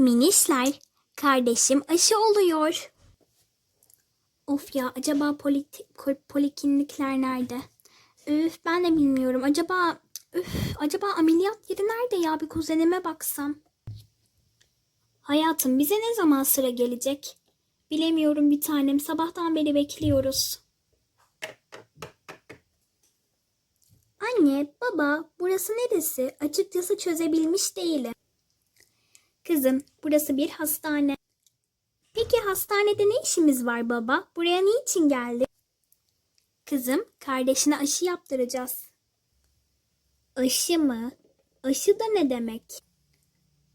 Minişler, kardeşim aşı oluyor. Of ya acaba poliklinikler nerede? Üf ben de bilmiyorum. Acaba üf acaba ameliyat yeri nerede ya? Bir kuzenime baksam. Hayatım bize ne zaman sıra gelecek? Bilemiyorum bir tanem. Sabahtan beri bekliyoruz. Anne, baba, burası neresi? Açıkçası çözebilmiş değilim. Kızım, burası bir hastane. Peki hastanede ne işimiz var baba? Buraya niçin geldik? Kızım, kardeşine aşı yaptıracağız. Aşı mı? Aşı da ne demek?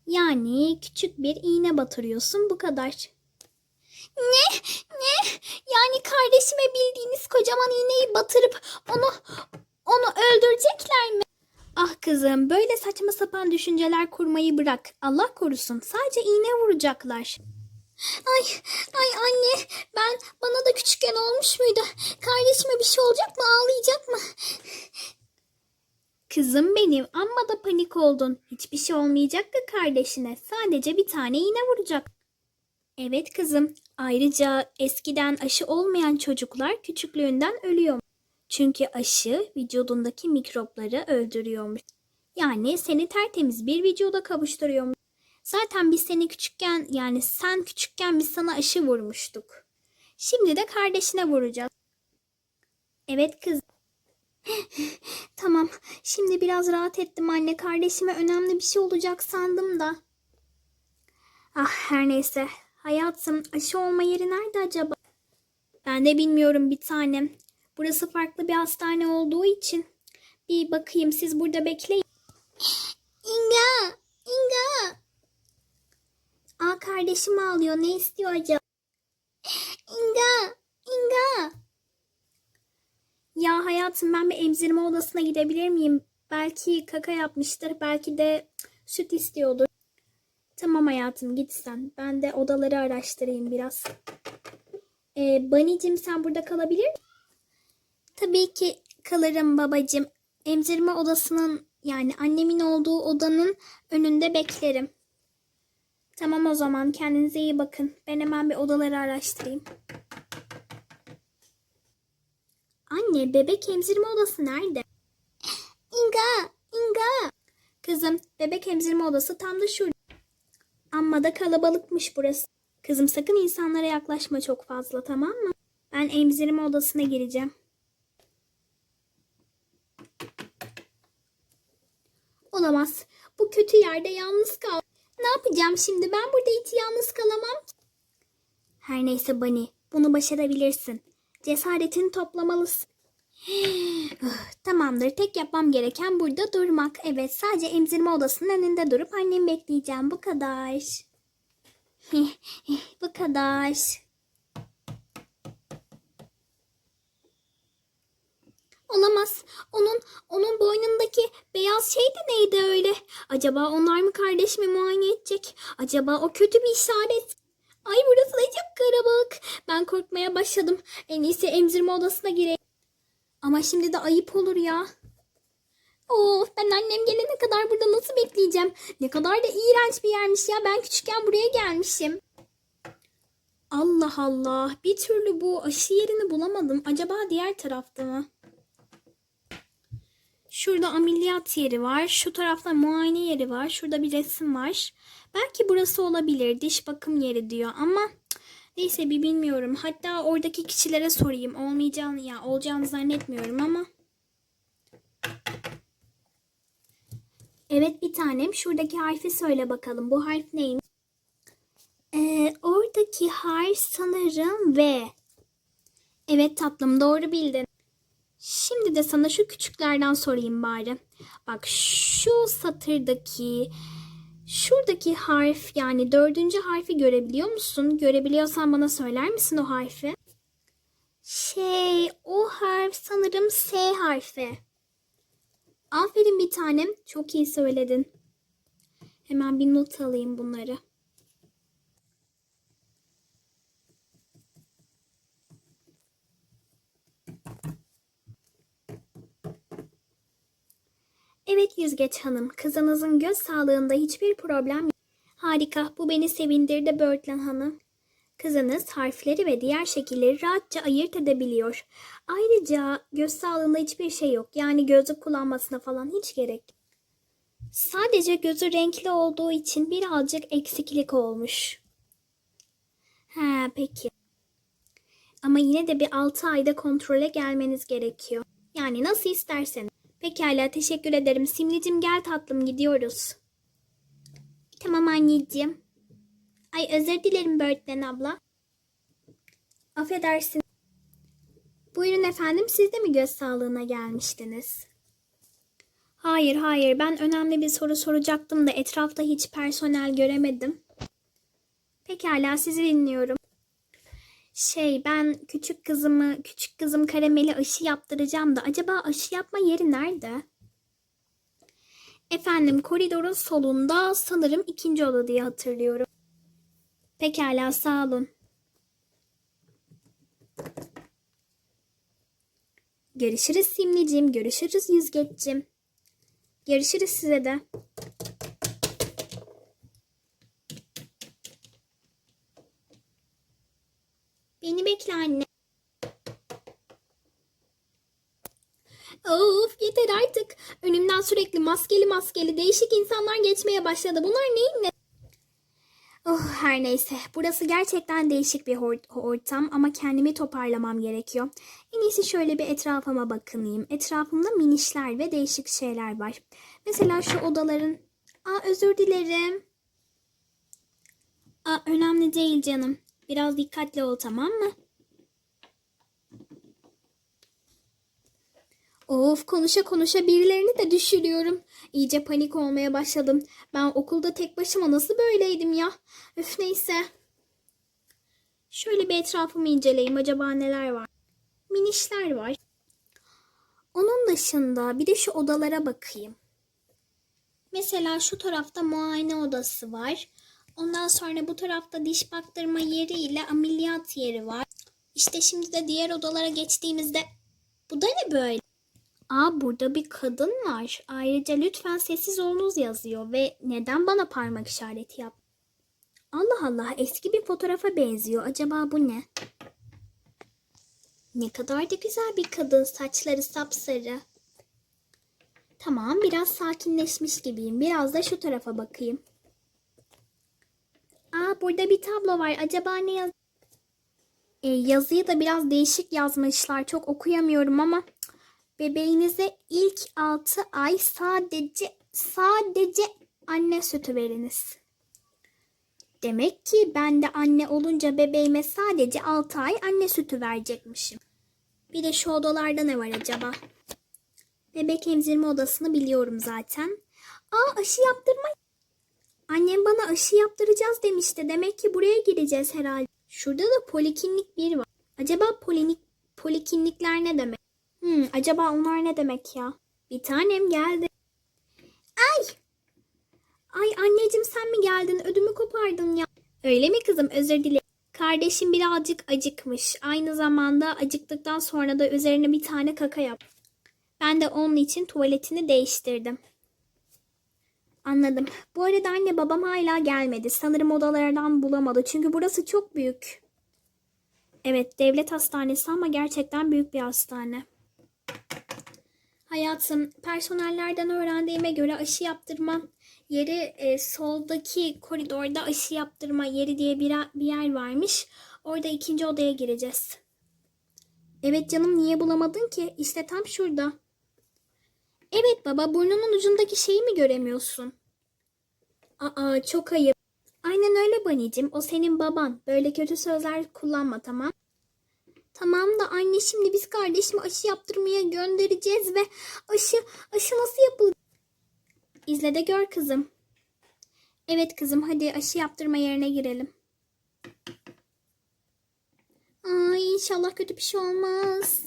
Yani küçük bir iğne batırıyorsun bu kadar. Ne? Ne? Yani kardeşime bildiğiniz kocaman iğneyi batırıp onu onu öldürecekler mi? Ah kızım böyle saçma sapan düşünceler kurmayı bırak. Allah korusun sadece iğne vuracaklar. Ay, ay anne ben bana da küçükken olmuş muydu? Kardeşime bir şey olacak mı ağlayacak mı? Kızım benim amma da panik oldun. Hiçbir şey olmayacak da kardeşine. Sadece bir tane iğne vuracak. Evet kızım. Ayrıca eskiden aşı olmayan çocuklar küçüklüğünden ölüyor. Çünkü aşı vücudundaki mikropları öldürüyormuş. Yani seni tertemiz bir vücuda kavuşturuyormuş. Zaten biz seni küçükken yani sen küçükken biz sana aşı vurmuştuk. Şimdi de kardeşine vuracağız. Evet kız. tamam. Şimdi biraz rahat ettim anne. Kardeşime önemli bir şey olacak sandım da. Ah her neyse. Hayatım aşı olma yeri nerede acaba? Ben de bilmiyorum bir tanem. Burası farklı bir hastane olduğu için. Bir bakayım siz burada bekleyin. İnga! İnga! Aa kardeşim ağlıyor. Ne istiyor acaba? İnga! İnga! Ya hayatım ben bir emzirme odasına gidebilir miyim? Belki kaka yapmıştır. Belki de süt istiyordur. Tamam hayatım git sen. Ben de odaları araştırayım biraz. Ee, Banicim sen burada kalabilir misin? Tabii ki kalırım babacığım. Emzirme odasının yani annemin olduğu odanın önünde beklerim. Tamam o zaman kendinize iyi bakın. Ben hemen bir odaları araştırayım. Anne bebek emzirme odası nerede? İnga, İnga. Kızım bebek emzirme odası tam da şurada. Amma da kalabalıkmış burası. Kızım sakın insanlara yaklaşma çok fazla tamam mı? Ben emzirme odasına gireceğim. Olamaz. Bu kötü yerde yalnız kal. Ne yapacağım şimdi? Ben burada hiç yalnız kalamam. Her neyse Bani, bunu başarabilirsin. Cesaretini toplamalısın. Tamamdır. Tek yapmam gereken burada durmak. Evet, sadece emzirme odasının önünde durup annemi bekleyeceğim. Bu kadar. Bu kadar. Olamaz. Onun onun boynundaki beyaz şey de neydi öyle? Acaba onlar mı kardeşimi muayene edecek? Acaba o kötü bir işaret? Ay burası da çok karabalık. Ben korkmaya başladım. En iyisi emzirme odasına gireyim. Ama şimdi de ayıp olur ya. Of ben annem gelene kadar burada nasıl bekleyeceğim? Ne kadar da iğrenç bir yermiş ya. Ben küçükken buraya gelmişim. Allah Allah. Bir türlü bu aşı yerini bulamadım. Acaba diğer tarafta mı? Şurada ameliyat yeri var. Şu tarafta muayene yeri var. Şurada bir resim var. Belki burası olabilir. Diş bakım yeri diyor ama neyse bir bilmiyorum. Hatta oradaki kişilere sorayım. Olmayacağını ya olacağını zannetmiyorum ama. Evet bir tanem. Şuradaki harfi söyle bakalım. Bu harf neymiş? Ee, oradaki harf sanırım V. Evet tatlım doğru bildin. Şimdi de sana şu küçüklerden sorayım bari. Bak şu satırdaki şuradaki harf yani dördüncü harfi görebiliyor musun? Görebiliyorsan bana söyler misin o harfi? Şey o harf sanırım S harfi. Aferin bir tanem. Çok iyi söyledin. Hemen bir not alayım bunları. Evet Yüzgeç Hanım, kızınızın göz sağlığında hiçbir problem yok. Harika, bu beni sevindirdi Börtlen Hanım. Kızınız harfleri ve diğer şekilleri rahatça ayırt edebiliyor. Ayrıca göz sağlığında hiçbir şey yok. Yani gözlük kullanmasına falan hiç gerek. Sadece gözü renkli olduğu için birazcık eksiklik olmuş. Ha peki. Ama yine de bir 6 ayda kontrole gelmeniz gerekiyor. Yani nasıl isterseniz. Pekala teşekkür ederim. Simlicim gel tatlım gidiyoruz. Tamam anneciğim. Ay özür dilerim Börtlen abla. Affedersin. Buyurun efendim siz de mi göz sağlığına gelmiştiniz? Hayır hayır ben önemli bir soru soracaktım da etrafta hiç personel göremedim. Pekala sizi dinliyorum. Şey ben küçük kızımı, küçük kızım karameli aşı yaptıracağım da acaba aşı yapma yeri nerede? Efendim koridorun solunda sanırım ikinci oda diye hatırlıyorum. Pekala sağ olun. Görüşürüz Simlicim, görüşürüz Yüzgeç'cim. Görüşürüz size de. Beni bekle anne. Of yeter artık. Önümden sürekli maskeli maskeli değişik insanlar geçmeye başladı. Bunlar neyin ne? Oh her neyse. Burası gerçekten değişik bir ortam ama kendimi toparlamam gerekiyor. En iyisi şöyle bir etrafıma bakınayım. Etrafımda minişler ve değişik şeyler var. Mesela şu odaların... Aa özür dilerim. Aa önemli değil canım. Biraz dikkatli ol tamam mı? Of konuşa konuşa birilerini de düşürüyorum. İyice panik olmaya başladım. Ben okulda tek başıma nasıl böyleydim ya? Üf neyse. Şöyle bir etrafımı inceleyeyim. Acaba neler var? Minişler var. Onun dışında bir de şu odalara bakayım. Mesela şu tarafta muayene odası var. Ondan sonra bu tarafta diş baktırma yeri ile ameliyat yeri var. İşte şimdi de diğer odalara geçtiğimizde bu da ne böyle? Aa burada bir kadın var. Ayrıca lütfen sessiz olunuz yazıyor ve neden bana parmak işareti yap? Allah Allah eski bir fotoğrafa benziyor. Acaba bu ne? Ne kadar da güzel bir kadın. Saçları sapsarı. Tamam biraz sakinleşmiş gibiyim. Biraz da şu tarafa bakayım. Aa burada bir tablo var. Acaba ne yaz? E, yazıyı da biraz değişik yazmışlar. Çok okuyamıyorum ama bebeğinize ilk 6 ay sadece sadece anne sütü veriniz. Demek ki ben de anne olunca bebeğime sadece 6 ay anne sütü verecekmişim. Bir de şu odalarda ne var acaba? Bebek emzirme odasını biliyorum zaten. Aa aşı yaptırma. Annem bana aşı yaptıracağız demişti. Demek ki buraya gireceğiz herhalde. Şurada da poliklinik bir var. Acaba polinik, poliklinikler ne demek? Hmm, acaba onlar ne demek ya? Bir tanem geldi. Ay! Ay anneciğim sen mi geldin? Ödümü kopardın ya. Öyle mi kızım? Özür dilerim. Kardeşim birazcık acıkmış. Aynı zamanda acıktıktan sonra da üzerine bir tane kaka yap. Ben de onun için tuvaletini değiştirdim. Anladım. Bu arada anne babam hala gelmedi. Sanırım odalardan bulamadı. Çünkü burası çok büyük. Evet devlet hastanesi ama gerçekten büyük bir hastane. Hayatım, personellerden öğrendiğime göre aşı yaptırma yeri e, soldaki koridorda aşı yaptırma yeri diye bir, bir yer varmış. Orada ikinci odaya gireceğiz. Evet canım niye bulamadın ki? İşte tam şurada. Evet baba burnunun ucundaki şeyi mi göremiyorsun? Aa çok ayıp. Aynen öyle Banicim o senin baban. Böyle kötü sözler kullanma tamam. Tamam da anne şimdi biz kardeşimi aşı yaptırmaya göndereceğiz ve aşı aşı nasıl yapılır? İzle de gör kızım. Evet kızım hadi aşı yaptırma yerine girelim. Ay inşallah kötü bir şey olmaz.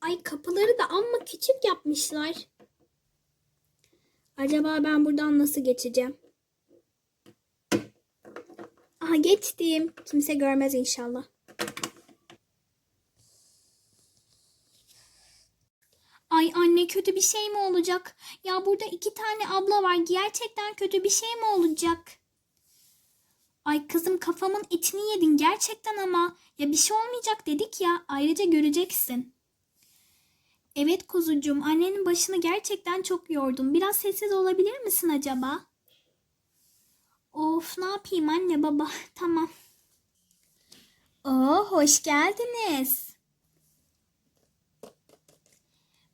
Ay kapıları da amma küçük yapmışlar. Acaba ben buradan nasıl geçeceğim? Aha geçtim. Kimse görmez inşallah. Ay anne kötü bir şey mi olacak? Ya burada iki tane abla var. Gerçekten kötü bir şey mi olacak? Ay kızım kafamın etini yedin gerçekten ama. Ya bir şey olmayacak dedik ya. Ayrıca göreceksin. Evet kuzucuğum annenin başını gerçekten çok yordum. Biraz sessiz olabilir misin acaba? Of ne yapayım anne baba. Tamam. Oo hoş geldiniz.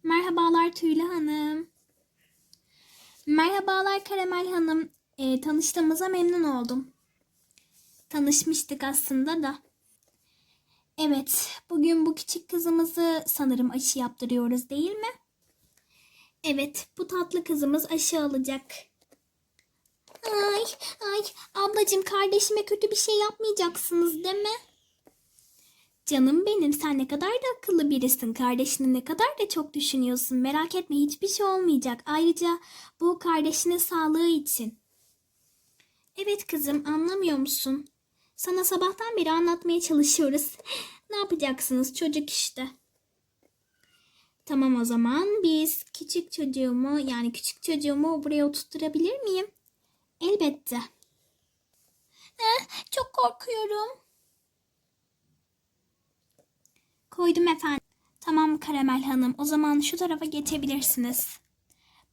Merhabalar Tüylü Hanım. Merhabalar Karamel Hanım. Ee, tanıştığımıza memnun oldum. Tanışmıştık aslında da. Evet, bugün bu küçük kızımızı sanırım aşı yaptırıyoruz değil mi? Evet, bu tatlı kızımız aşı alacak. Ay, ay, ablacığım kardeşime kötü bir şey yapmayacaksınız değil mi? Canım benim sen ne kadar da akıllı birisin. Kardeşini ne kadar da çok düşünüyorsun. Merak etme hiçbir şey olmayacak. Ayrıca bu kardeşinin sağlığı için. Evet kızım anlamıyor musun? Sana sabahtan beri anlatmaya çalışıyoruz. ne yapacaksınız çocuk işte. Tamam o zaman biz küçük çocuğumu yani küçük çocuğumu buraya oturtturabilir miyim? Elbette. Eh, çok korkuyorum. Koydum efendim. Tamam Karamel Hanım. O zaman şu tarafa geçebilirsiniz.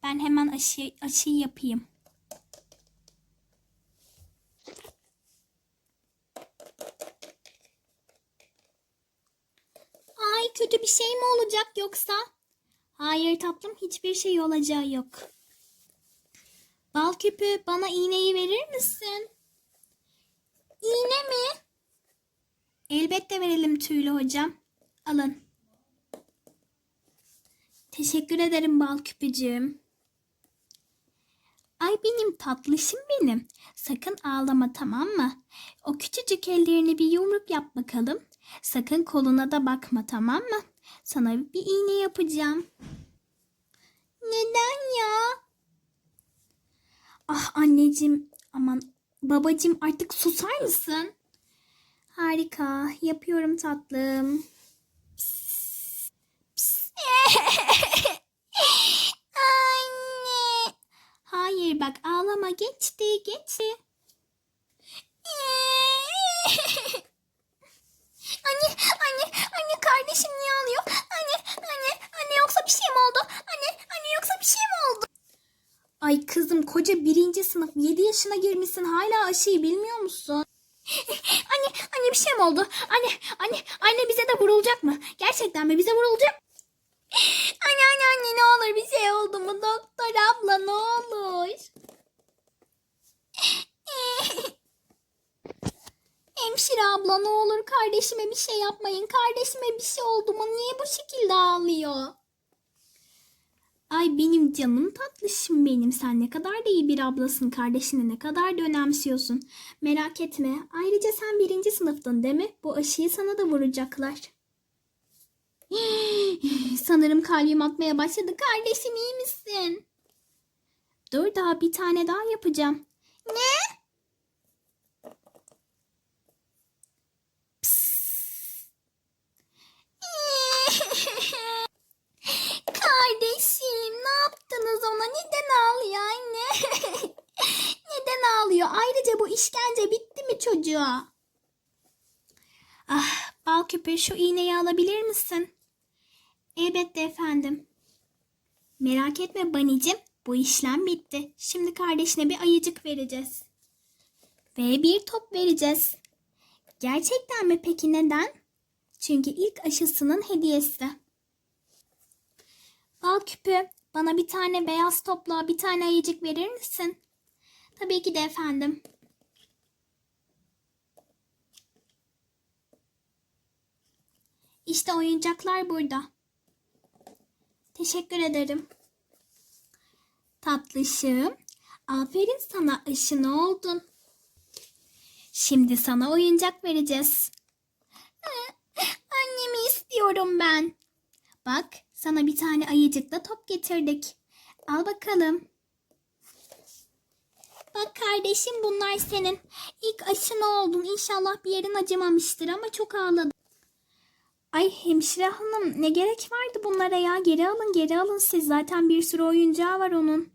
Ben hemen aşı, aşıyı yapayım. Ay kötü bir şey mi olacak yoksa? Hayır tatlım hiçbir şey olacağı yok. Bal küpü bana iğneyi verir misin? İğne mi? Elbette verelim tüylü hocam. Alın. Teşekkür ederim bal küpücüğüm. Ay benim tatlışım benim. Sakın ağlama tamam mı? O küçücük ellerini bir yumruk yap bakalım. Sakın koluna da bakma tamam mı? Sana bir iğne yapacağım. Neden ya? Ah anneciğim aman babacığım artık susar mısın? Harika yapıyorum tatlım. Anne. Hayır bak ağlama geçti geçti. anne anne anne kardeşim niye ağlıyor? Anne anne anne yoksa bir şey mi oldu? Anne anne yoksa bir şey mi oldu? Ay kızım koca birinci sınıf 7 yaşına girmişsin hala aşıyı bilmiyor musun? anne anne bir şey mi oldu? Anne anne anne bize de vurulacak mı? Gerçekten mi bize vurulacak? Anne anne anne ne olur bir şey oldu mu doktor abla ne olur. Hemşire abla ne olur kardeşime bir şey yapmayın. Kardeşime bir şey oldu mu niye bu şekilde ağlıyor? Ay benim canım tatlışım benim. Sen ne kadar da iyi bir ablasın. Kardeşini ne kadar da önemsiyorsun. Merak etme. Ayrıca sen birinci sınıftın değil mi? Bu aşıyı sana da vuracaklar. Sanırım kalbim atmaya başladı. Kardeşim iyi misin? Dur daha bir tane daha yapacağım. Ne? Kardeşim ne yaptınız ona? Neden ağlıyor anne? Neden ağlıyor? Ayrıca bu işkence çocuğa? Ah, bal küpü şu iğneyi alabilir misin? Elbette efendim. Merak etme Banicim, bu işlem bitti. Şimdi kardeşine bir ayıcık vereceğiz. Ve bir top vereceğiz. Gerçekten mi peki neden? Çünkü ilk aşısının hediyesi. Bal küpü, bana bir tane beyaz topla bir tane ayıcık verir misin? Tabii ki de efendim. İşte oyuncaklar burada. Teşekkür ederim. Tatlışım, aferin sana aşını oldun. Şimdi sana oyuncak vereceğiz. Annemi istiyorum ben. Bak, sana bir tane ayıcıkla top getirdik. Al bakalım. Bak kardeşim bunlar senin. İlk aşın oldun. İnşallah bir yerin acımamıştır ama çok ağladın. Ay hemşire hanım ne gerek vardı bunlara ya? Geri alın geri alın siz zaten bir sürü oyuncağı var onun.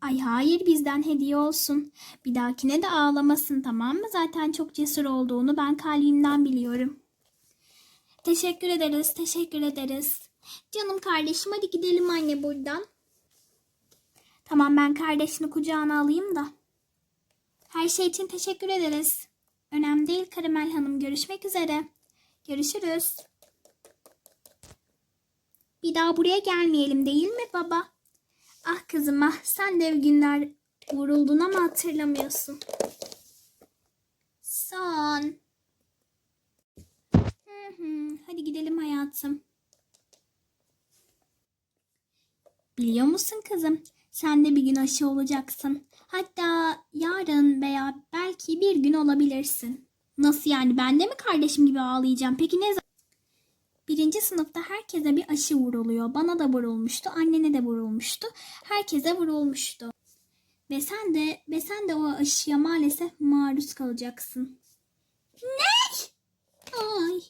Ay hayır bizden hediye olsun. Bir dahakine de ağlamasın tamam mı? Zaten çok cesur olduğunu ben kalbimden biliyorum. Teşekkür ederiz, teşekkür ederiz. Canım kardeşim hadi gidelim anne buradan. Tamam ben kardeşini kucağına alayım da. Her şey için teşekkür ederiz. Önemli değil Karamel Hanım. Görüşmek üzere. Görüşürüz. Bir daha buraya gelmeyelim değil mi baba? Ah kızım ah sen de günler vuruldun ama hatırlamıyorsun. Son. Hı hı, hadi gidelim hayatım. Biliyor musun kızım? Sen de bir gün aşı olacaksın. Hatta yarın veya belki bir gün olabilirsin. Nasıl yani? Ben de mi kardeşim gibi ağlayacağım? Peki ne zaman? Birinci sınıfta herkese bir aşı vuruluyor. Bana da vurulmuştu, annene de vurulmuştu. Herkese vurulmuştu. Ve sen de ve sen de o aşıya maalesef maruz kalacaksın. Ne? Ay.